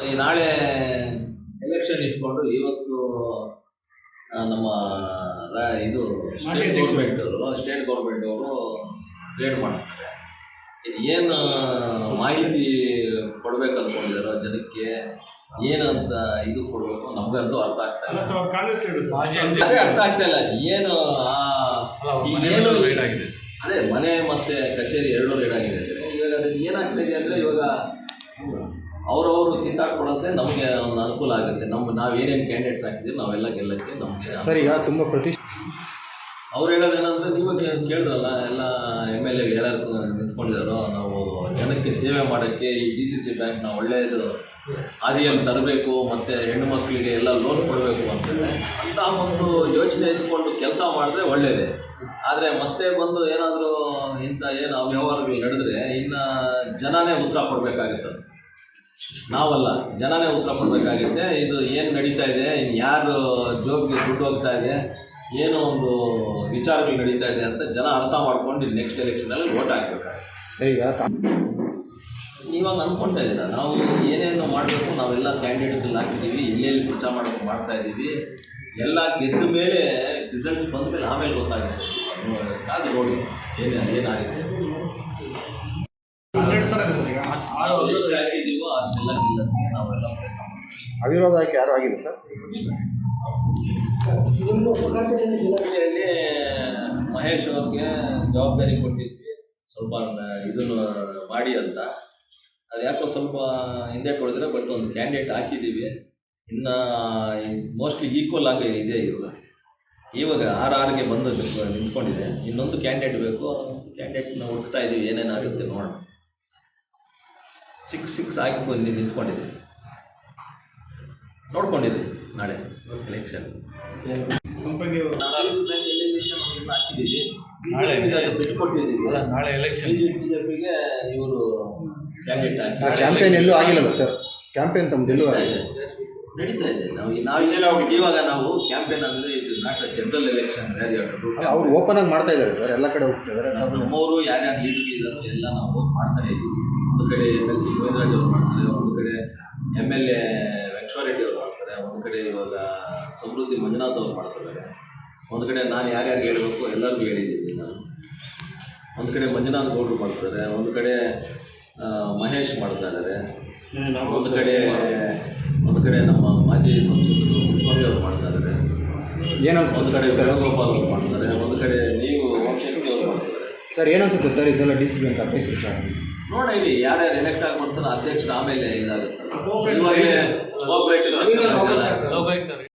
ಈ ನಾಳೆ ಎಲೆಕ್ಷನ್ ಇಟ್ಕೊಂಡು ಇವತ್ತು ನಮ್ಮ ರಾ- ಇದು ಸ್ಟೇಟ್. ಗೌರ್ಮೆಂಟ್ ಅವರು ಸ್ಟೇಟ್ ಗೌರ್ಮೆಂಟ್ ಅವರು ರೇಡ್ ಮಾಡಿಸ್ತಾರೆ. ಇದು ಏನು ಮಾಹಿತಿ ಕೊಡ್ಬೇಕು ಅನ್ಕೊಂಡಿದಾರೋ ಜನಕ್ಕೆ ಏನಂತ ಇದು ಕೊಡಬೇಕು ನಮ್ಗಂತೂ ಅರ್ಥ ಆಗ್ತಾ ಇಲ್ಲ. Sir Congress leader sir. ಅರ್ಥ ಆಗ್ತಾ ಇಲ್ಲ. ಏನು ಅದೇ ಮನೆ ಮತ್ತೆ ಕಚೇರಿ ಎರಡೂ ರೇಡ್ ಆಗಿದೆ. ಇವಾಗ ಅದಕ್ಕೆ ಏನಾಗ್ತಿದೆ ಅಂದ್ರೆ ಇವಾಗ ಅವರವರು ಕೊಡೋದೇ ನಮಗೆ ಒಂದು ಅನುಕೂಲ ಆಗುತ್ತೆ. ನಮ್ಮ ನಾವು ಏನೇನು ಕ್ಯಾಂಡಿಡೇಟ್ಸ್ ಹಾಕಿದ್ದೀವಿ ನಾವೆಲ್ಲ ಗೆಲ್ಲಕ್ಕೆ ನಮಗೆ ಸರ್ ಈಗ ತುಂಬ ಪ್ರತಿಷ್ಠೆ ಅವ್ರು ಹೇಳೋದೇನಂದ್ರೆ ನೀವು ಕೇಳಿದ್ರಲ್ಲ ಎಲ್ಲ ಎಂ ಎಲ್ ಎ ಯಾರು ನಿಂತ್ಕೊಂಡಿದ್ದಾರೋ ನಾವು ಜನಕ್ಕೆ ಸೇವೆ ಮಾಡೋಕ್ಕೆ ಈ ಡಿ ಸಿ ಸಿ ಬ್ಯಾಂಕ್ನ ಒಳ್ಳೆಯದು. ಹಾದಿಯಲ್ಲಿ ತರಬೇಕು ಮತ್ತು ಹೆಣ್ಣು ಮಕ್ಕಳಿಗೆ ಎಲ್ಲ ಲೋನ್ ಕೊಡಬೇಕು ಅಂತಂದರೆ ಅಂತಹ ಒಂದು ಯೋಚನೆ ಇಟ್ಕೊಂಡು ಕೆಲಸ ಮಾಡಿದ್ರೆ ಒಳ್ಳೆಯದೇ ಆದರೆ ಮತ್ತೆ ಬಂದು ಏನಾದರೂ ಇಂಥ ಏನು ಅವ್ಯವಹಾರಗಳು ನಡೆದ್ರೆ ಇನ್ನು ಜನನೇ ಉತ್ತರ ಕೊಡಬೇಕಾಗುತ್ತೆ ನಾವಲ್ಲ ಜನನೇ ಉತ್ತರ ಕೊಡಬೇಕಾಗುತ್ತೆ. ಇದು ಏನು ನಡೀತಾ ಇದೆ ಇನ್ನು ಯಾರು ಜೋಬ್ಗೆ ದುಡ್ಡು ಹೋಗ್ತಾ ಇದೆ ಏನೋ ಒಂದು ವಿಚಾರಗಳು ನಡೀತಾ ಇದೆ ಅಂತ ಜನ ಅರ್ಥ ಮಾಡ್ಕೊಂಡು ನೆಕ್ಸ್ಟ್ ಎಲೆಕ್ಷನಲ್ಲಿ ವೋಟ್ ಹಾಕ್ಬೇಕಾಗುತ್ತೆ. ಈಗ ಇವಾಗ ಅಂದ್ಕೊಳ್ತಾ ಇದ್ದೀರಾ? ನಾವು ಏನೇನು ಮಾಡಬೇಕು ನಾವೆಲ್ಲ ಕ್ಯಾಂಡಿಡೇಟ್ಗಳು ಹಾಕಿದ್ದೀವಿ ಎಲ್ಲೆಲ್ಲಿ ಪ್ರಚಾರ ಮಾಡಬೇಕು ಮಾಡ್ತಾ ಇದ್ದೀವಿ. ಎಲ್ಲ ಗೆದ್ದ ಮೇಲೆ ರಿಸಲ್ಟ್ಸ್ ಬಂದ ಮೇಲೆ ಆಮೇಲೆ ಗೊತ್ತಾಗುತ್ತೆ. ಅದು ನೋಡಿ ಏನು ಏನಾಗುತ್ತೆ? ಅವಿರೋಧ ಆಯ್ಕೆ ಯಾರು ಆಗಿದೆ ಸರ್? ಮಹೇಶ್ ಅವ್ರಿಗೆ ಜವಾಬ್ದಾರಿ ಕೊಟ್ಟಿದ್ವಿ. ಸ್ವಲ್ಪ ಇದನ್ನು ಮಾಡಿ ಅಂತ. ಅದು ಯಾಕೋ ಸ್ವಲ್ಪ ಹಿಂದೆ ಕೊಡಿದ್ರೆ ಬಟ್ ಒಂದು ಕ್ಯಾಂಡಿಡೇಟ್ ಹಾಕಿದ್ದೀವಿ. ಇನ್ನು ಮೋಸ್ಟ್ಲಿ ಈಕ್ವಲ್ ಆಗಿ ಇದೆ ಇವಾಗ. ಇವಾಗ ಆರ್ ಆರ್ಗೆ ಬಂದು ನಿಂತ್ಕೊ- ನಿಂತ್ಕೊಂಡಿದೆ. ಇನ್ನೊಂದು ಕ್ಯಾಂಡಿಡೇಟ್ ಬೇಕು. ಕ್ಯಾಂಡಿಡೇಟ್ನ ಹುಡುಕ್ತಾ ಇದ್ದೀವಿ ಏನೇನಾಗುತ್ತೆ ನೋಡೋಣ. ಸಿಕ್ಸ್ ಸಿಕ್ಸ್ ಆಗಿ ಬಂದು ನಿಂತ್ಕೊಂಡಿದೆ ನೋಡ್ಕೊಂಡಿದ್ದೀವಿ ನಾಳೆ ಎಲೆಕ್ಷನ್ ನಾಳೆ- ಬಿಟ್ಕೊಟ್ಟಿದ್ದೀವಿ ನಾಳೆ ಎಲೆಕ್ಷನ್ ಬಿಜೆಪಿಗೆ ಇವರು ಕ್ಯಾಂಪೇನ್ ಎಲ್ಲೂ ಆಗಿಲ್ಲಲ್ಲ ಸರ್ ಕ್ಯಾಂಪೇನ್ ತಮ್ಮದು ಎಲ್ಲೂ ನಡೀತಾ ಇದೆ. ನಾವು ನಾವು ಇಲ್ಲೆಲ್ಲ ಇವಾಗ ನಾವು ಕ್ಯಾಂಪೇನ್ ಅಂದ್ರೆ ಇದು ನಾಟ್ ಜನರಲ್ ಎಲೆಕ್ಷನ್ ಅವ್ರು ಓಪನ್ ಆಗಿ ಮಾಡ್ತಾ ಇದ್ದಾರೆ ಸರ್ ಎಲ್ಲ ಕಡೆ ಹೋಗ್ತಾ ಇದ್ದಾರೆ. ನಮ್ಮವರು ಯಾರ್ಯಾರು ಇದ್ದಾರೋ ಎಲ್ಲ ನಾವು ಮಾಡ್ತಾನೆ ಇದ್ದೀವಿ ಒಂದು ಕಡೆ ಎಂ ಎಲ್ ಸಿ ಗೋವಿಂದರಾಜ್ ಅವರು ಮಾಡ್ತಾರೆ ಒಂದು ಕಡೆ ಎಂ ಎಲ್ ಎ ವೆಂಕಟರೆಡ್ಡಿ ಅವರು ಮಾಡ್ತಾರೆ ಒಂದು ಕಡೆ ಇವಾಗ ಸಮೃದ್ಧಿ ಮಂಜುನಾಥ್ ಅವರು ಮಾಡ್ತಾರೆ. ಒಂದು ಕಡೆ ನಾನು ಯಾರ್ಯಾರು ಹೇಳಬೇಕು ಎಲ್ಲರಿಗೂ ಹೇಳಿದ್ದೀನಿ ನಾನು. ಒಂದು ಕಡೆ ಮಂಜುನಾಥ್ ಗೌಡರು ಮಾಡ್ತಾರೆ ಒಂದು ಕಡೆ ಮಹೇಶ್ ಮಾಡ್ತಾ ಇದ್ದಾರೆ. ಒಂದು ಕಡೆ ಒಂದು ಕಡೆ ಮಾಜಿ ಸಂಸದರು ಸ್ವಾಮಿ ಅವರು ಮಾಡ್ತಾ ಇದ್ದಾರೆ. ಏನು ಒಂದು ಕಡೆ ಸರ್. ವೇಣುಗೋಪಾಲ್ ಅವರು ಮಾಡ್ತಾರೆ ಒಂದು ಕಡೆ ನೀವು ಅವರು ಸರ್ ಏನು ಅನ್ಸುತ್ತೆ ಸರ್ ಈ ಸಲ ಡಿ ಸಿ ಬ್ಯಾಂಕ್ ಅಧ್ಯಕ್ಷರು ಸರ್. ನೋಡ ಇಲ್ಲಿ ಯಾರ್ಯಾರು ಎಲೆಕ್ಟ್ ಆಗಿ ಬರ್ತಾರೋ ಅಧ್ಯಕ್ಷರು ಆಮೇಲೆ ಇದಾಗುತ್ತೆ.